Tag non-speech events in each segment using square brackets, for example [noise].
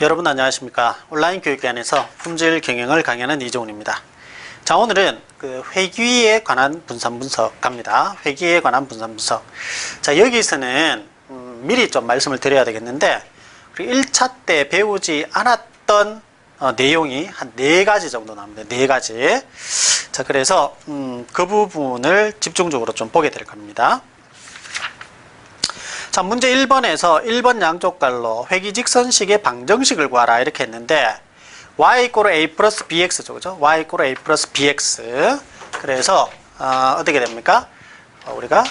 여러분 안녕하십니까? 온라인 교육관에서 품질 경영을 강의하는 이종훈입니다. 자 오늘은 그 회귀에 관한 분산 분석합니다. 회귀에 관한 분산 분석. 자 여기서는 음, 미리 좀 말씀을 드려야 되겠는데 1차 때 배우지 않았던 어, 내용이 한 네 가지 정도 나옵니다. 네 가지. 자 그래서 음, 그 부분을 집중적으로 좀 보게 될 겁니다 자, 문제 1번에서 1번 양쪽 갈로 회기 직선식의 방정식을 구하라 이렇게 했는데 y 이꼬르 a 플러스 bx죠. 그죠? y 이꼬르 a 플러스 bx 그래서 어, 떻게 됩니까? 어, 우리가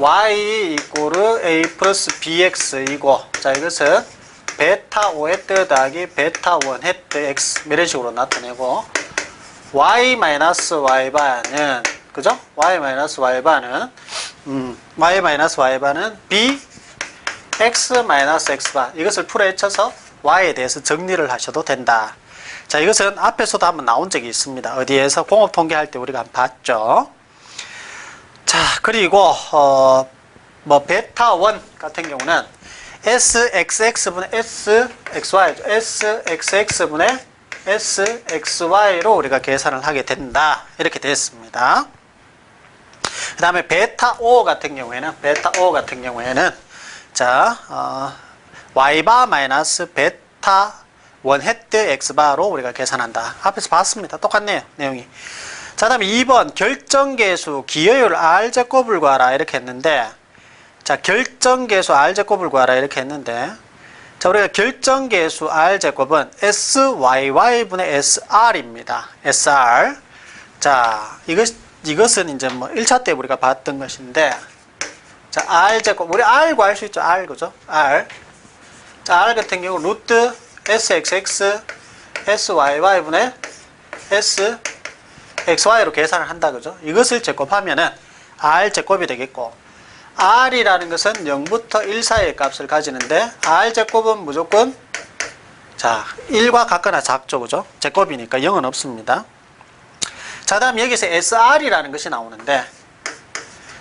y 이꼬르 a 플러스 bx이고 자 이것은 베타 5 헤트 더하기 베타 1 헤트 x 이런 식으로 나타내고 y 마이너스 y 바는 그죠? y 마이너스 y 바는 음, y 마이너스 y 바는 b x 마이너스 x 바 이것을 풀어헤쳐서 y에 대해서 정리를 하셔도 된다. 자, 이것은 앞에서도 한번 나온 적이 있습니다. 어디에서 공업 통계할 때 우리가 한번 봤죠. 자, 그리고 어, 뭐 베타 1 같은 경우는 sxx분의 sxy죠. sxx분의 sxy로 우리가 계산을 하게 된다. 이렇게 됐습니다. 그 다음에 베타 O 같은 경우에는 베타 O 같은 경우에는 자 어, y바 마이너스 베타 원 헤트 x바로 우리가 계산한다. 앞에서 봤습니다. 똑같네요. 내용이. 자 다음에 2번 결정계수 기여율 r제곱을 구하라 이렇게 했는데 자 결정계수 r제곱을 구하라 이렇게 했는데 자 우리가 결정계수 r제곱은 syy분의 sr입니다. sr 자 이것 이것은 이제 뭐 1차 때 우리가 봤던 것인데 자, R 제곱 우리 R 구할 수 있죠. R 그죠? R. 자, R 같은 경우 루트 SXX SYY분의 SXY로 계산을 한다 그죠? 이것을 제곱하면은 R 제곱이 되겠고 R이라는 것은 0부터 1 사이의 값을 가지는데 R 제곱은 무조건 자, 1과 같거나 작죠. 그죠? 제곱이니까 0은 없습니다. 자, 다음 여기서 SR이라는 것이 나오는데,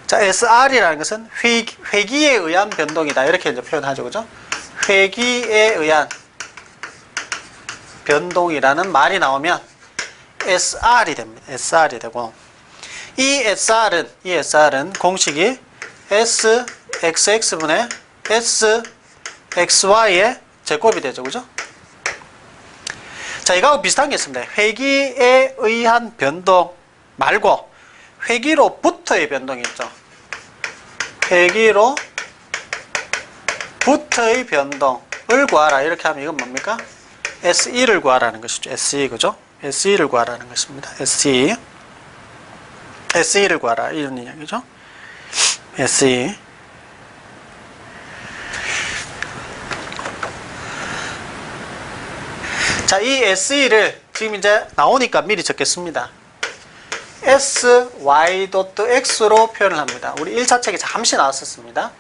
자, SR이라는 것은 회, 회기에 의한 변동이다. 이렇게 이제 표현하죠. 그죠? 회기에 의한 변동이라는 말이 나오면 SR이 됩니다. SR이 되고, 이 SR은, 이 SR은 공식이 SXX분의 SXY의 제곱이 되죠. 그죠? 자, 이거하고 비슷한 게 있습니다. 회기에 의한 변동 말고 회기로부터의 변동이 있죠. 회기로부터의 변동을 구하라. 이렇게 하면 이건 뭡니까? SE를 구하라는 것이죠. SE, 그죠? SE를 구하라는 것입니다. SE. SE를 구하라. 이런 이야기죠. SE. 자, 이 SE를 지금 이제 나오니까 미리 적겠습니다. SY.X로 표현을 합니다. 우리 1차 책에 잠시 나왔었습니다.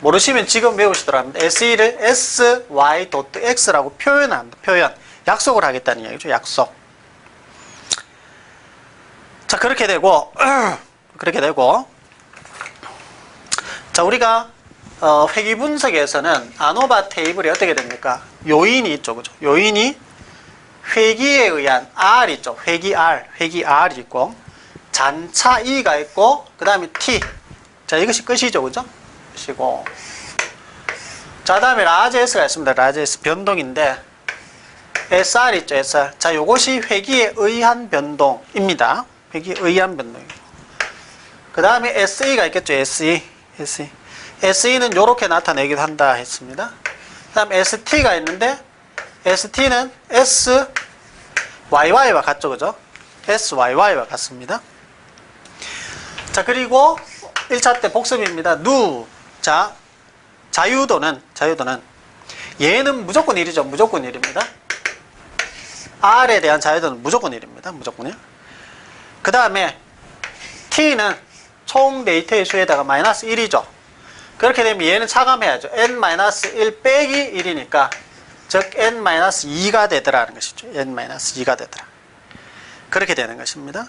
모르시면 지금 외우시더라 합니다. SE를 SY.X라고 표현합니다. 표현. 약속을 하겠다는 이야기죠. 약속. 자, 그렇게 되고, [clears throat] 그렇게 되고, 자, 우리가 어, 회귀 분석에서는 아노바 테이블이 어떻게 됩니까? 요인이 있죠. 그죠? 요인이 회기에 의한 R 있죠. 회기 R, 회기 R 있고 잔차 E가 있고 그 다음에 T. 자 이것이 끝이죠. 그죠? 끝이고 자 다음에 라지 S가 있습니다. 라지 S 변동인데 SR 있죠. SR. 자 요것이 회기에 의한 변동입니다. 회기에 의한 변동이고 그 다음에 SE가 있겠죠. SE. SE. SE는 이렇게 나타내기도 한다 했습니다. 그 다음 ST가 있는데 ST는 S, YY와 같죠, 그죠? SYY와 같습니다. 자, 그리고 1차 때 복습입니다. 누. 자, 자유도는, 자유도는, 얘는 무조건 1이죠. 무조건 1입니다. R에 대한 자유도는 무조건 1입니다. 무조건 1. 그 다음에 T는 총 데이터의 수에다가 마이너스 1이죠. 그렇게 되면 얘는 차감해야죠. n-1 빼기 1이니까 즉 n-2가 되더라는 것이죠. n-2가 되더라. 그렇게 되는 것입니다.